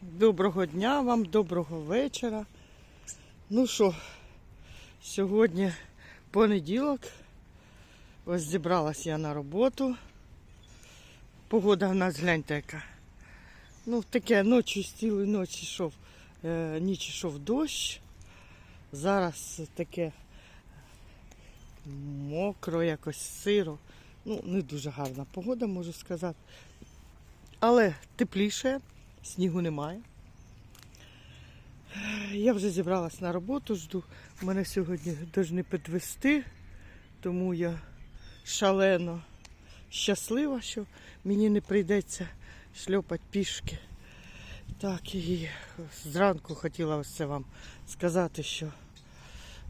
Доброго дня вам, доброго вечора. Ну що, сьогодні понеділок. Ось зібралась я на роботу. Погода в нас гляньте яка. Ну, таке ночі цілої ночі йшов, е, ніч йшов дощ. Зараз таке мокро, якось сиро. Ну, не дуже гарна погода, можу сказати. Але тепліше, снігу немає. Я вже зібралась на роботу, жду. Мене сьогодні повинні підвести, тому я шалено щаслива, що мені не прийдеться шльопати пішки. Так, і зранку хотіла ось це вам сказати, що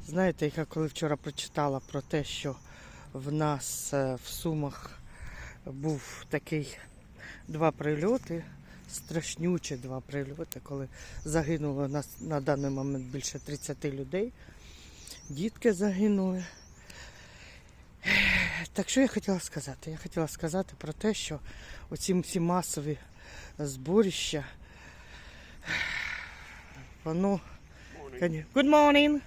знаєте, я коли вчора прочитала про те, що в нас е, в Сумах був такий два прильоти, страшнючі два прильоти, коли загинуло на, на даний момент більше 30 людей. Дітки загинули. Так що я хотіла сказати? Я хотіла сказати про те, що оці всі масові зборища, воно, Good morning!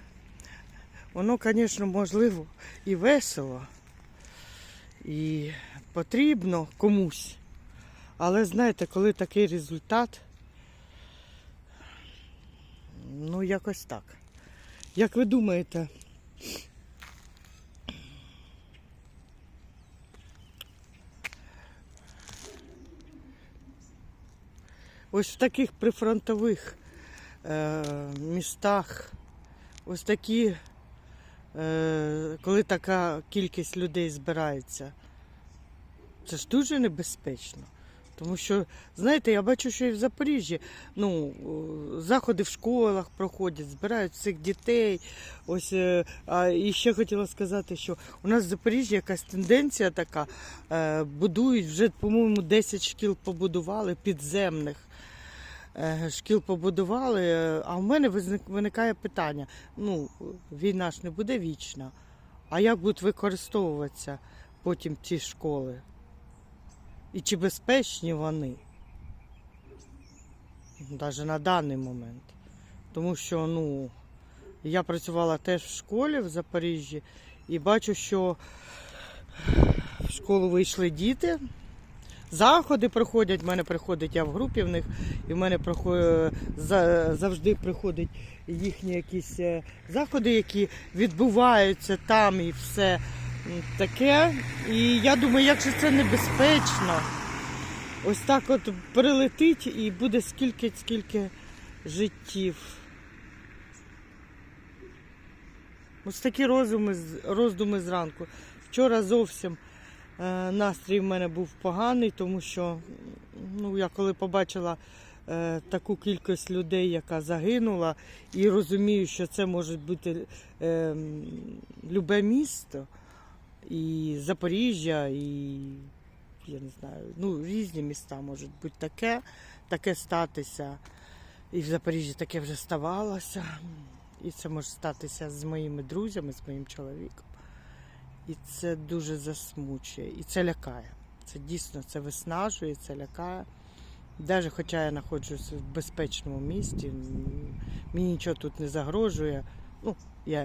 Воно, звісно, можливо і весело, і потрібно комусь. Але знаєте, коли такий результат, ну якось так. Як ви думаєте, ось в таких прифронтових е, містах, ось такі, е, коли така кількість людей збирається, це ж дуже небезпечно. Тому що, знаєте, я бачу, що і в Запоріжжі ну, заходи в школах проходять, збирають всіх дітей. Ось, е, а і ще хотіла сказати, що у нас в Запоріжжі якась тенденція така, е, будують вже, по-моєму, 10 шкіл побудували підземних. е, Шкіл побудували, е, а в мене виникає питання: ну, війна ж не буде вічна, а як будуть використовуватися потім ці школи? І чи безпечні вони? Навіть на даний момент. Тому що ну, я працювала теж в школі в Запоріжжі і бачу, що в школу вийшли діти. Заходи проходять, в мене приходить, я в групі в них, і в мене проходить, завжди приходять їхні якісь е, заходи, які відбуваються там і все таке. І я думаю, як же це небезпечно. Ось так от прилетить і буде скільки, скільки життів. Ось такі роздуми, роздуми зранку. Вчора зовсім е, настрій в мене був поганий, тому що ну, я коли побачила е, таку кількість людей, яка загинула, і розумію, що це може бути е, любе місто, і Запоріжжя, і я не знаю, ну, різні міста можуть бути таке, таке статися. І в Запоріжжі таке вже ставалося. І це може статися з моїми друзями, з моїм чоловіком. І це дуже засмучує. І це лякає. Це дійсно це виснажує, це лякає. Навіть хоча я знаходжуся в безпечному місті, мені нічого тут не загрожує. Ну, я,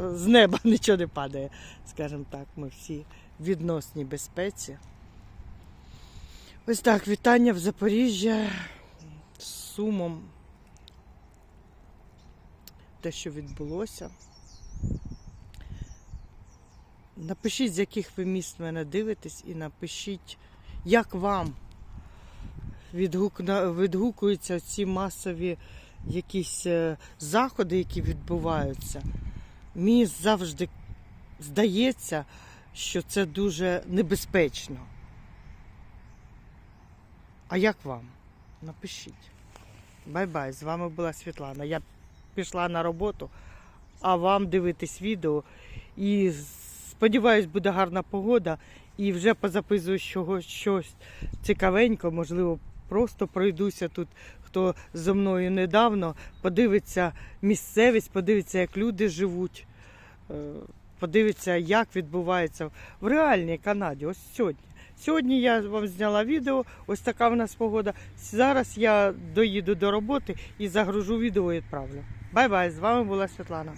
е, з неба нічого не падає, скажімо так, ми всі в відносній безпеці. Ось так, вітання в Запоріжжя з сумом. Те, що відбулося. Напишіть, з яких ви міст мене дивитесь, і напишіть, як вам відгукуються ці масові якісь е, заходи, які відбуваються. Мені завжди здається, що це дуже небезпечно. А як вам? Напишіть. Бай-бай, з вами була Світлана. Я пішла на роботу, а вам дивитись відео. І сподіваюсь, буде гарна погода. І вже позаписую щось цікавенько, можливо, просто пройдуся тут, хто зо мною недавно, подивиться місцевість, подивиться, як люди живуть, е, подивиться, як відбувається в реальній Канаді. Ось сьогодні. Сьогодні я вам зняла відео. Ось така в нас погода. Зараз я доїду до роботи і загружу відео і відправлю. Бай-бай! З вами була Світлана.